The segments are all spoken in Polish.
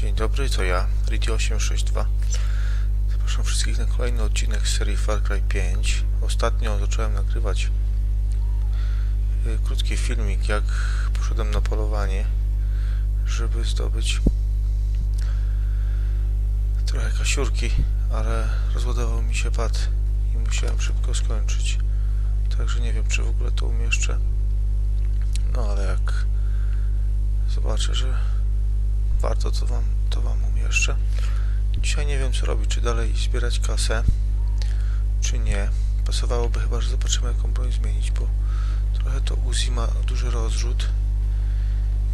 Dzień dobry, to ja, Ridi862. Zapraszam wszystkich na kolejny odcinek serii Far Cry 5. Ostatnio zacząłem nagrywać y, krótki filmik, jak poszedłem na polowanie, żeby zdobyć trochę kasiurki, ale rozładował mi się pad i musiałem szybko skończyć. Także nie wiem, czy w ogóle to umieszczę. No ale jak zobaczę, że warto, to wam, to wam umieszczę. Dzisiaj nie wiem co robić, czy dalej zbierać kasę, czy nie. Pasowałoby chyba, że zobaczymy jaką broń zmienić, bo trochę to Uzi ma duży rozrzut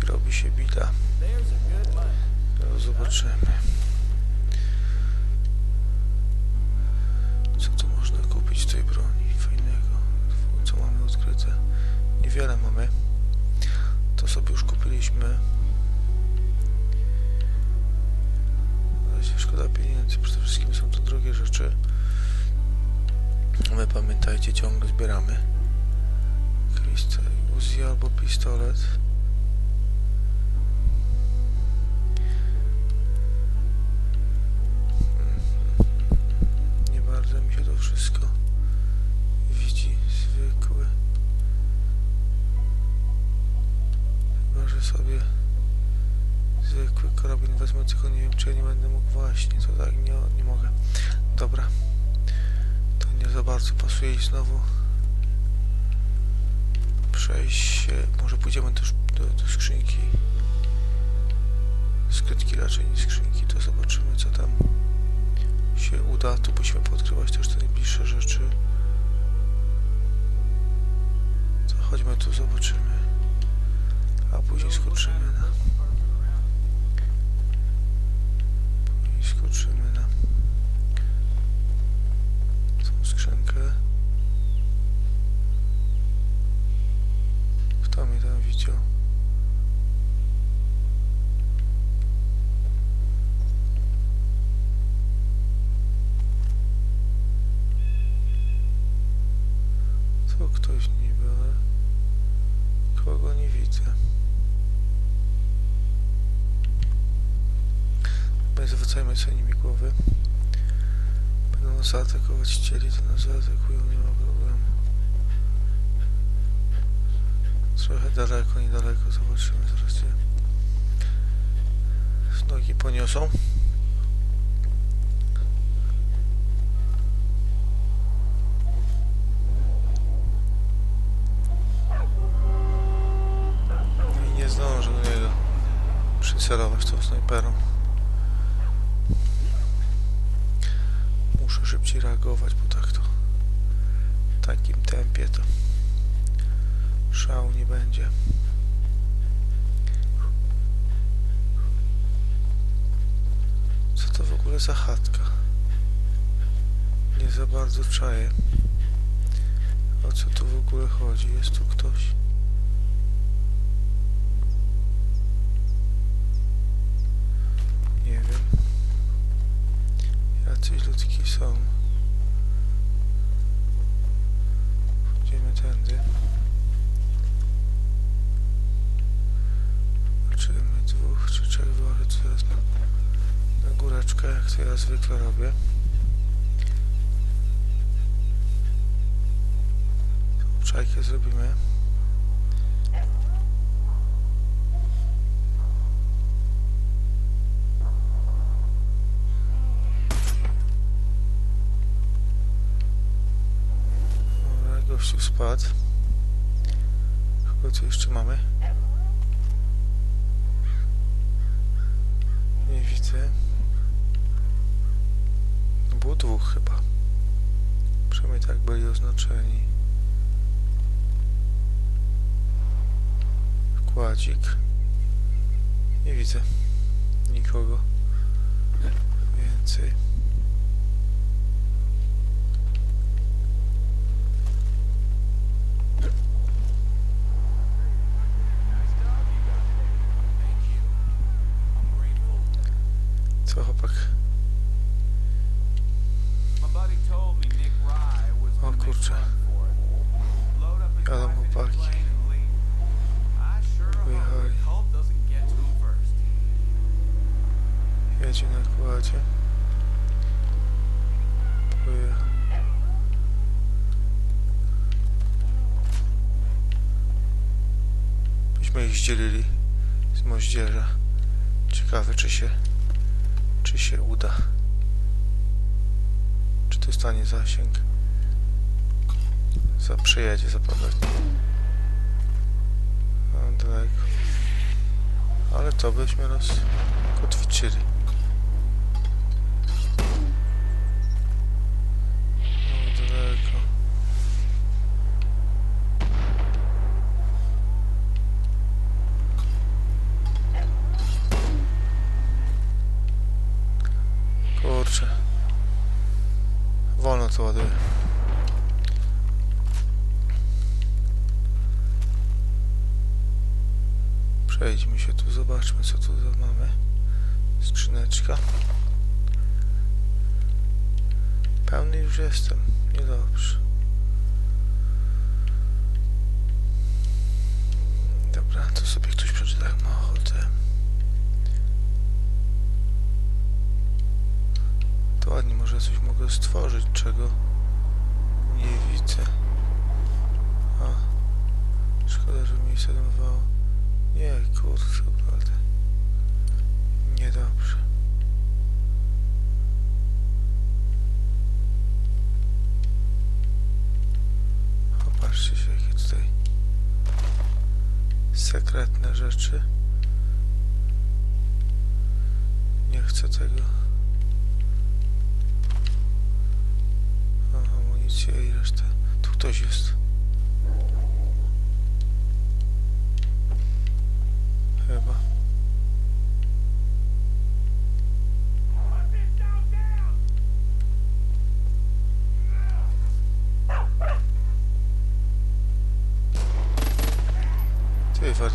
i robi się bida. Zobaczymy. Pamiętajcie, ciągle zbieramy. Krystal, Uzi albo pistolet. Bardzo pasuje i znowu przejść może pójdziemy do, do, do skrzynki. Skrytki raczej, nie skrzynki, to zobaczymy, co tam się uda. Tu musimy podkrywać też te najbliższe rzeczy. To chodźmy tu, zobaczymy. A później skoczymy na... Później skoczymy na... Skrzynkę. Kto mnie tam widział? To ktoś niby, ale kogo nie widzę. Zwracajmy sobie nimi głowy. Zaatakować chcieli, to nas zaatakują, nie ma problemu. Trochę daleko, niedaleko, zobaczymy zaraz gdzie. Nogi poniosą. I nie zdążę do niego przycelować tą snajperą. Szybciej reagować, bo tak to w takim tempie to szału nie będzie. Co to w ogóle za chatka? Nie za bardzo czaję. O co tu w ogóle chodzi? Jest tu ktoś? Nie wiem. Jacyś ludzki są. To ja zwykle robię. Czajkę zrobimy. Dobra, gościu spadł. Chyba co jeszcze mamy? Nie widzę. Było dwóch chyba. Przynajmniej tak byli oznaczeni. Kładzik. Nie widzę nikogo więcej. Co chłopak? Kurczę. Jadą chłopaki. Wyjechali. jedzie na kładzie. Pojechał. Byśmy ich zdzielili z moździerza. Ciekawe, czy się, czy się uda. Czy dostanie zasięg. Za, przejedzie zapewne. No, daleko. Ale to byśmy. No, daleko. Kurczę. Wolno to ładuje. Przejdźmy się tu, zobaczmy co tu mamy. Skrzyneczka. Pełny już jestem. Niedobrze. Dobra, to sobie ktoś przeczyta jak ma ochotę. To ładnie, może coś mogę stworzyć, czego nie widzę. A, szkoda, że mi się zadawało.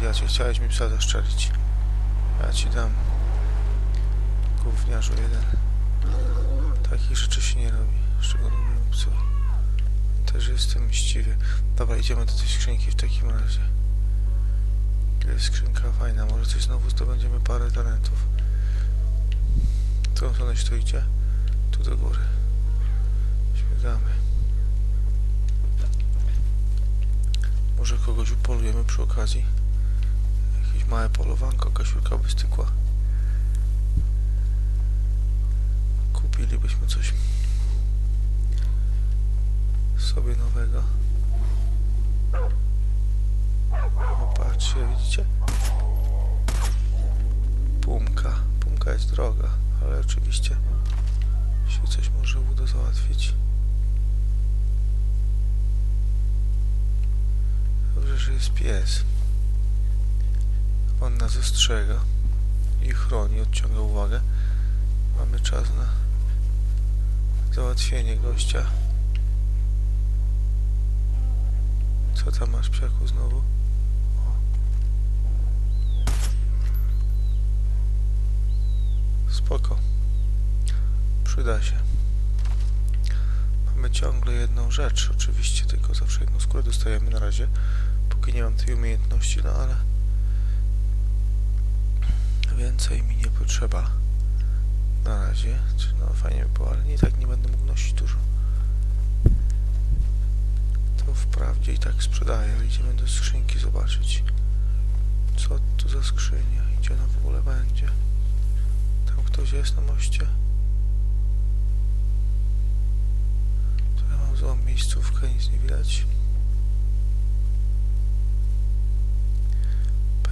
Ty wariacie, chciałeś mi psa zaszczelić. Ja ci dam. Gówniarzu jeden. Takich rzeczy się nie robi. Szczególnie psu. Też jestem mściwy. Dobra, idziemy do tej skrzynki w takim razie. Jest skrzynka fajna, może coś znowu zdobędziemy parę talentów. W którą stronę się to idzie? Tu do góry. Śmigamy. Może kogoś upolujemy przy okazji. Małe polowanko, kasiulka by stykła. Kupilibyśmy coś sobie nowego. O, patrzcie, widzicie? Pumka. Pumka jest droga, ale oczywiście się coś może uda załatwić. Dobrze, że jest pies. On nas ostrzega i chroni, odciąga uwagę. Mamy czas na załatwienie gościa. Co tam masz, psiaku, znowu? O. Spoko. Przyda się. Mamy ciągle jedną rzecz, oczywiście, tylko zawsze jedną skórę dostajemy na razie, póki nie mam tej umiejętności, no ale więcej mi nie potrzeba na razie. Czy No fajnie by było, ale nie tak nie będę mógł nosić dużo. To wprawdzie i tak sprzedaję, ale idziemy do skrzynki zobaczyć. Co to za skrzynia? Gdzie ona w ogóle będzie? Tam ktoś jest na moście? To ja mam złą miejscówkę, nic nie widać.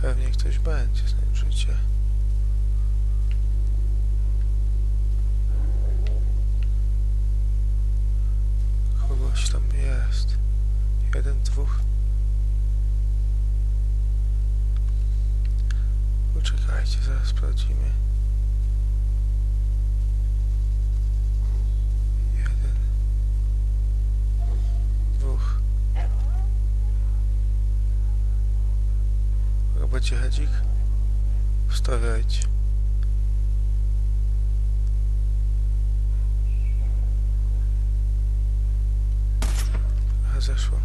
Pewnie ktoś będzie, znać życie. Kogoś tam jest. Jeden, dwóch. Poczekajcie, zaraz sprawdzimy. Jeden. Dwóch. Będzie hedzik? Wstawiajcie. zeszło.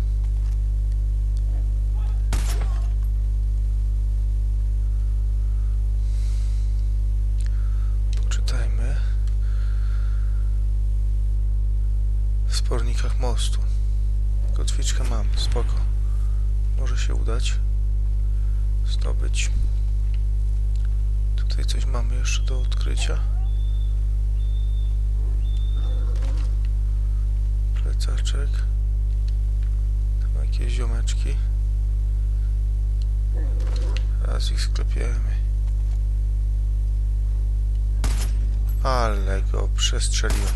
Poczytajmy. W spornikach mostu. Kotwiczkę mam, spoko. Może się udać zdobyć. Tutaj coś mamy jeszcze do odkrycia. Plecaczek. Jakieś ziomeczki. Raz ich sklepiemy. Ale go przestrzeliłem.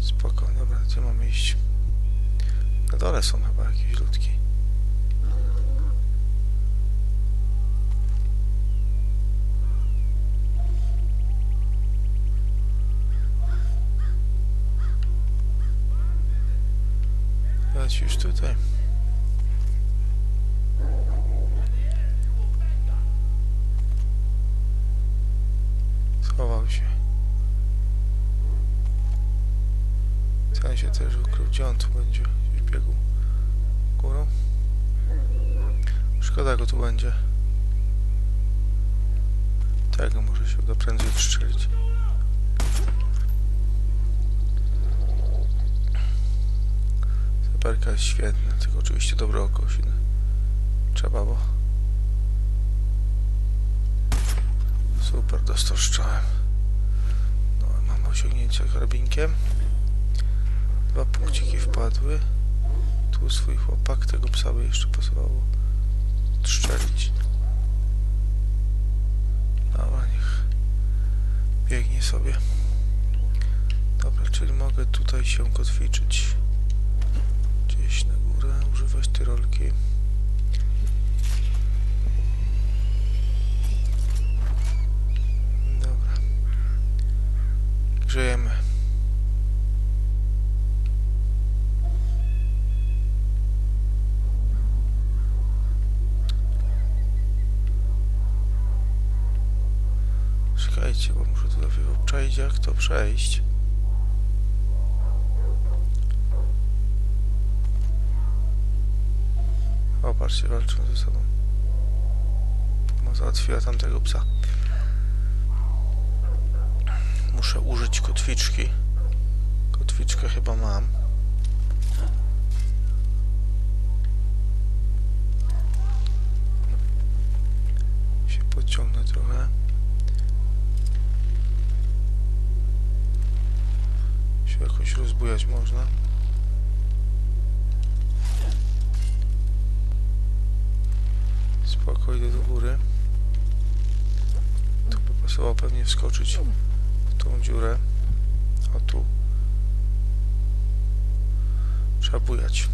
Spoko, dobra, gdzie mamy iść? Na dole są chyba jakieś ludki. Leć już tutaj. Schował się. Ten się też ukrył. Gdzie on tu będzie? Gdzieś biegł górą? Szkoda go tu będzie. Tego może się uda prędzej strzelić. Saperka jest świetna, tylko oczywiście dobre oko trzeba, bo super, dostał. No, mam osiągnięcia karabinkiem. Dwa punkciki wpadły. Tu swój chłopak, tego psa by jeszcze pasowało strzelić. Dobra, niech biegnie sobie. Dobra, czyli mogę tutaj się kotwiczyć. Używać tyrolki. Dobra. Grzejemy. Czekajcie, bo muszę tutaj obczaić jak to przejść. Patrzcie, walczą ze sobą. No, załatwiła tamtego psa. Muszę użyć kotwiczki. Kotwiczkę chyba mam. Się podciągnę trochę. Się jakoś rozbujać można. Spoko, idę do góry. Tu by pasowało pewnie wskoczyć w tą dziurę. O tu. Trzeba bujać.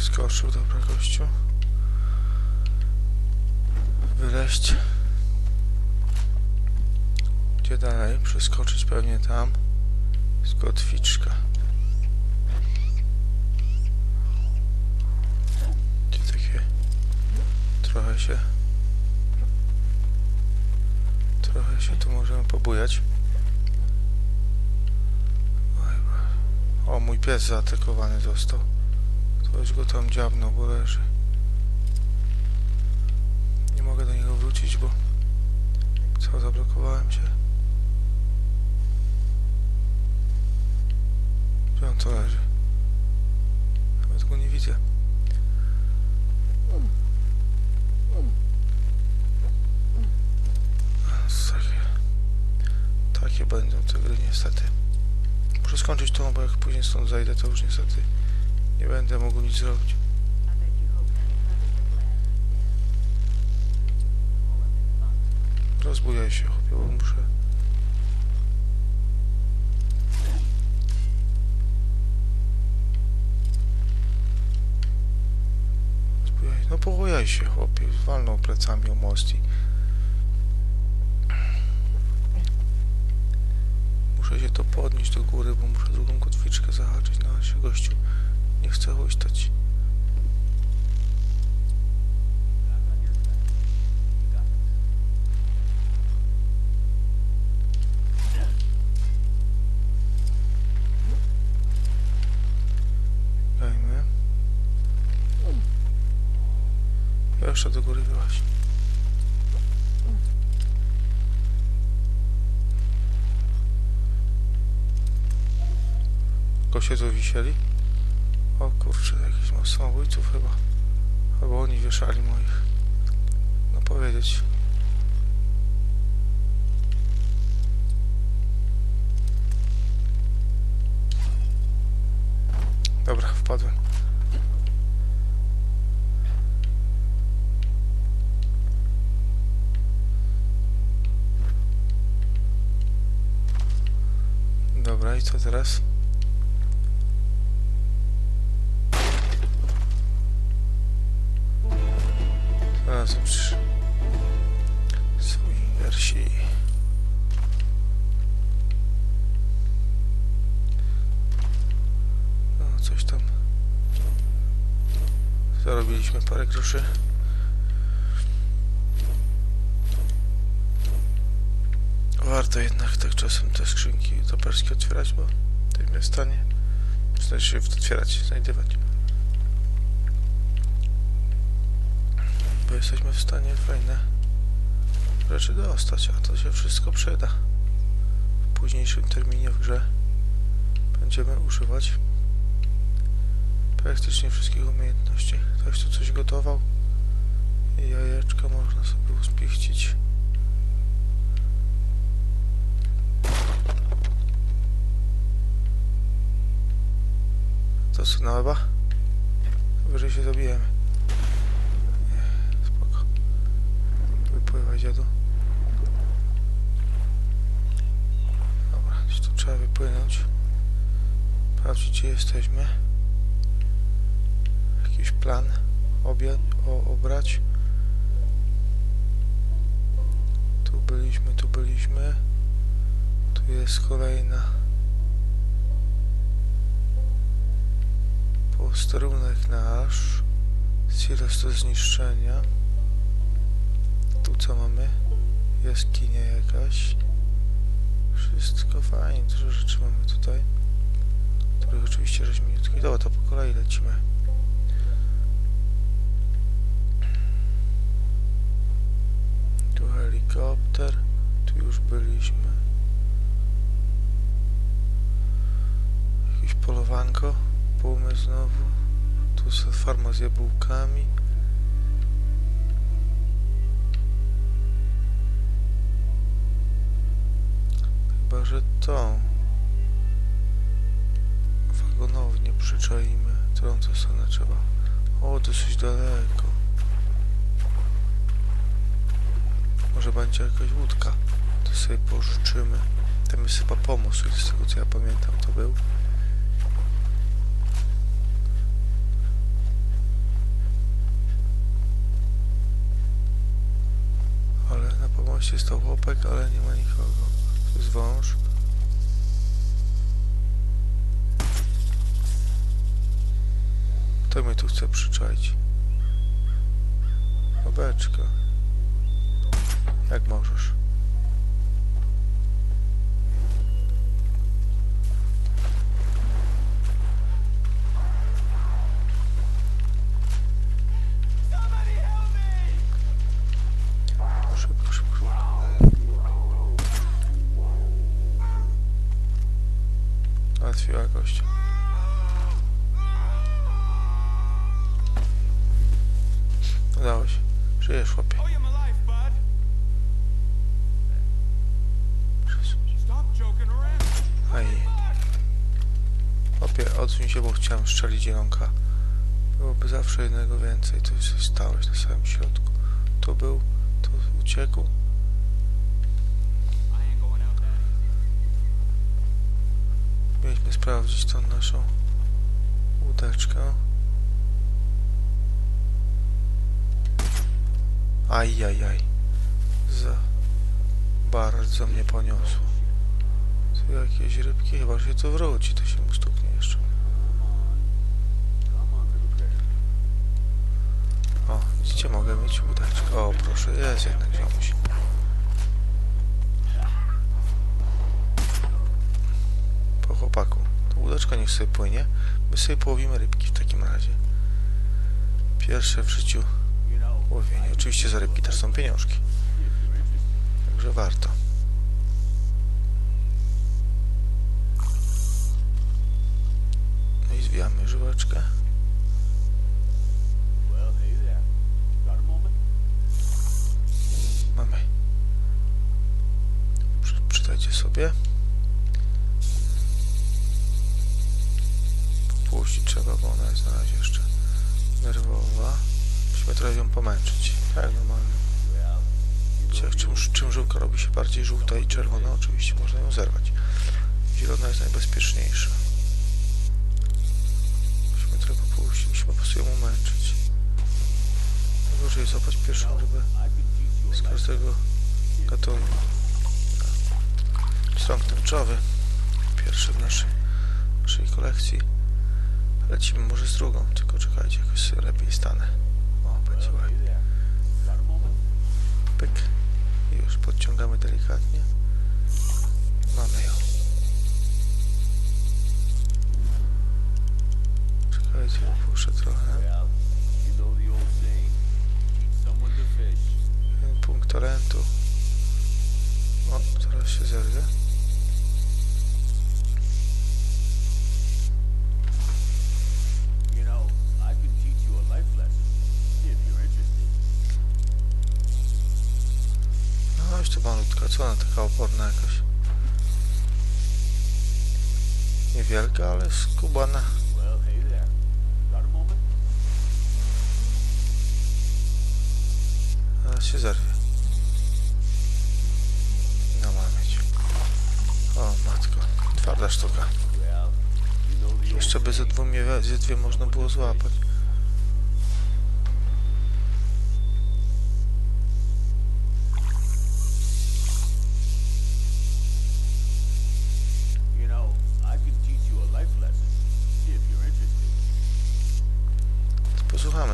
Wskoczył, dobra gościu. Wyleść. Gdzie dalej? Przeskoczyć pewnie tam. Z kotwiczka. Gdzie takie... Trochę się... Trochę się tu możemy pobujać. O, mój pies zaatakowany został. Ktoś go tam dziabnął, bo leży. Nie mogę do niego wrócić, bo... Co, zablokowałem się? Gdzie on to leży? Nawet go nie widzę. Takie, takie będą te gry niestety. Muszę skończyć to, bo jak później stąd zajdę, to już niestety nie będę mógł nic zrobić. Rozbujaj się, chłopie, bo muszę... Rozbujaj. No pobujaj się, chłopie. Walnął plecami o most i... sobie to podnieść do góry, bo muszę drugą kotwiczkę zahaczyć na się gościu. Nie chcę huśtać. Dajmy. Jeszcze do góry wyłaź. Goście tu? O kurczę, jakiś ma samobójców chyba. Albo oni wieszali moich. No powiedzieć. Dobra, wpadłem. Dobra, i co teraz? Znalazłem przecież. Swingersi. No, coś tam. Zarobiliśmy parę groszy. Warto jednak tak czasem te skrzynki toperskie otwierać, bo tym jest stanie. Znaczy się otwierać, znajdywać. Bo jesteśmy w stanie fajne rzeczy dostać, a to się wszystko przyda. W późniejszym terminie w grze będziemy używać praktycznie wszystkich umiejętności. Ktoś tu coś gotował i jajeczka można sobie uspichcić. To co na łeba? Wyżej się zabijemy. Wypływaj dziadu. Dobra, gdzieś tu trzeba wypłynąć. Sprawdzić gdzie jesteśmy. Jakiś plan. Obiad, o, obrać. Tu byliśmy, tu byliśmy. Tu jest kolejna. Posterunek nasz. Silos do zniszczenia. Tu co mamy? Jaskinia jakaś. Wszystko fajnie, dużo rzeczy mamy tutaj. Których oczywiście żeśmy nie odkryli. Dobra, to po kolei lecimy. Tu helikopter. Tu już byliśmy. Jakieś polowanko. Pumy znowu. Tu farma z jabłkami. Chyba, że tą wagonownię przyczaimy. Którą to stronę trzeba? O, dosyć daleko. Może będzie jakaś łódka. To sobie pożyczymy. Tam jest chyba pomost, z tego co ja pamiętam to był. Ale na pomoście stał chłopak, ale nie ma nikogo. To wąż. Kto mnie tu chce przyczaić? Obeczka. Jak możesz? Załatwiła gościa. Udało się. Żyjesz, chłopie. Aj. Chłopie, odsuń się, bo chciałem strzelić zielonka. Byłoby zawsze jednego więcej. Tu się stałeś na samym środku. Tu był, tu uciekł. Mieliśmy sprawdzić tą naszą łódeczkę. Ajajaj. Za bardzo mnie poniosło. Tu jakieś rybki, chyba się to wróci, to się mu stuknie jeszcze. O, widzicie, mogę mieć łódeczkę. O, proszę, jest jednak ziomuś. Łódeczka niech sobie płynie. My sobie połowimy rybki w takim razie. Pierwsze w życiu łowienie. Oczywiście za rybki też są pieniążki. Także warto. No i zwijamy żyłeczkę. Mamy. Przy, przydajcie sobie. Puścić trzeba, bo ona jest na razie jeszcze nerwowa. Musimy trochę ją pomęczyć. Tak, normalnie. Czym, czym, robi się bardziej żółta i czerwona, oczywiście można ją zerwać. Zielona jest najbezpieczniejsza. Musimy trochę popuścić, musimy po prostu ją umęczyć. Najgorzej złapać pierwszą rybę z każdego gatunku. Strąg tęczowy. Pierwszy w naszej, naszej kolekcji. Lecimy może z drugą, tylko czekajcie, jakoś lepiej stanę. O, będzie ładnie. Pyk. Już podciągamy delikatnie. Mamy ją. Czekajcie, opuszczę trochę. Punkt talentu. O, zaraz się zerwie. To malutka, co ona taka oporna jakaś? Niewielka, ale skubana. Zaraz się zerwie. No ma mieć. O matko, twarda sztuka. Jeszcze by ze, dwóch, ze dwie można było złapać.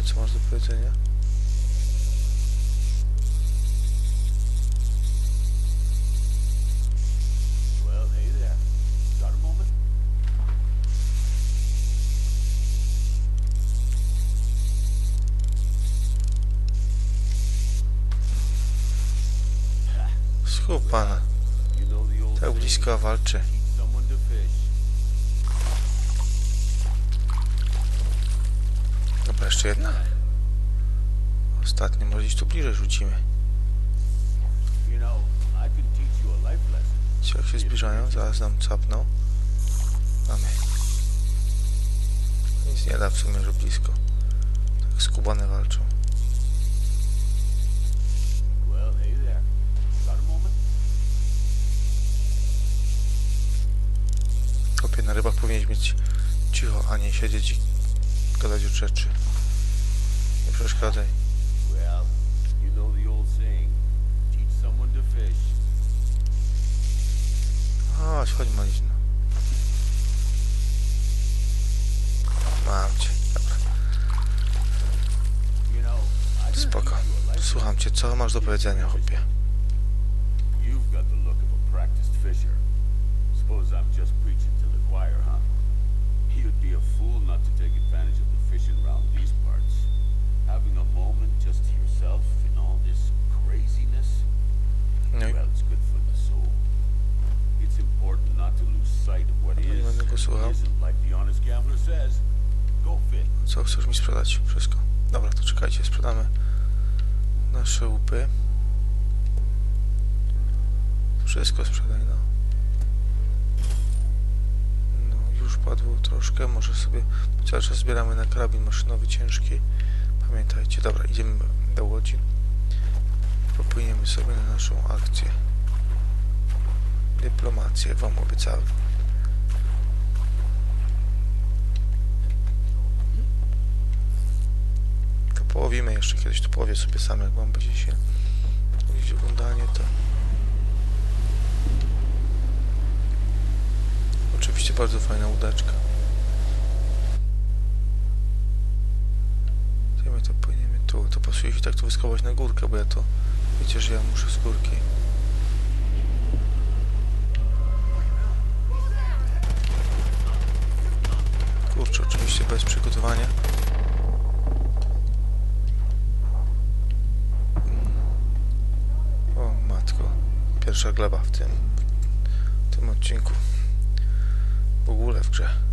Co masz do powiedzenia. Skup pana, tak blisko walczy. Jeszcze jedna. Ostatnia, może gdzieś tu bliżej rzucimy. Ci jak się zbliżają, zaraz nam capną. Mamy. Nic nie da w sumie, że blisko. Tak skubane walczą. Kopie na rybach powinieneś mieć cicho, a nie siedzieć i gadać o rzeczy. Przeszkadzaj. Chodź, chodź Malizno. Mam cię. Dobra, spoko. Słucham cię, co masz do powiedzenia, chłopie? You've got the look of a practiced fisher. Suppose I'm just preaching to the choir, huh? You'd be a fool sprzedać? Wszystko. Dobra, to czekajcie, sprzedamy nasze łupy. Wszystko sprzedaj, no. No, już padło troszkę, może sobie cały czas zbieramy na karabin maszynowy ciężki. Pamiętajcie, dobra, idziemy do Łodzi. Popłyniemy sobie na naszą akcję. Dyplomację, wam obiecałem. Połowimy jeszcze kiedyś, to połowię sobie sam, jak wam będzie się gdzieś oglądanie, to Oczywiście bardzo fajna łódeczka. Gdzie my to płyniemy? Tu. To pasuje się tak tu wyskować na górkę, bo ja to... Wiecie, że ja muszę z górki. Kurczę, oczywiście bez przygotowania. Pierwsza gleba w tym, w tym odcinku. W ogóle w grze.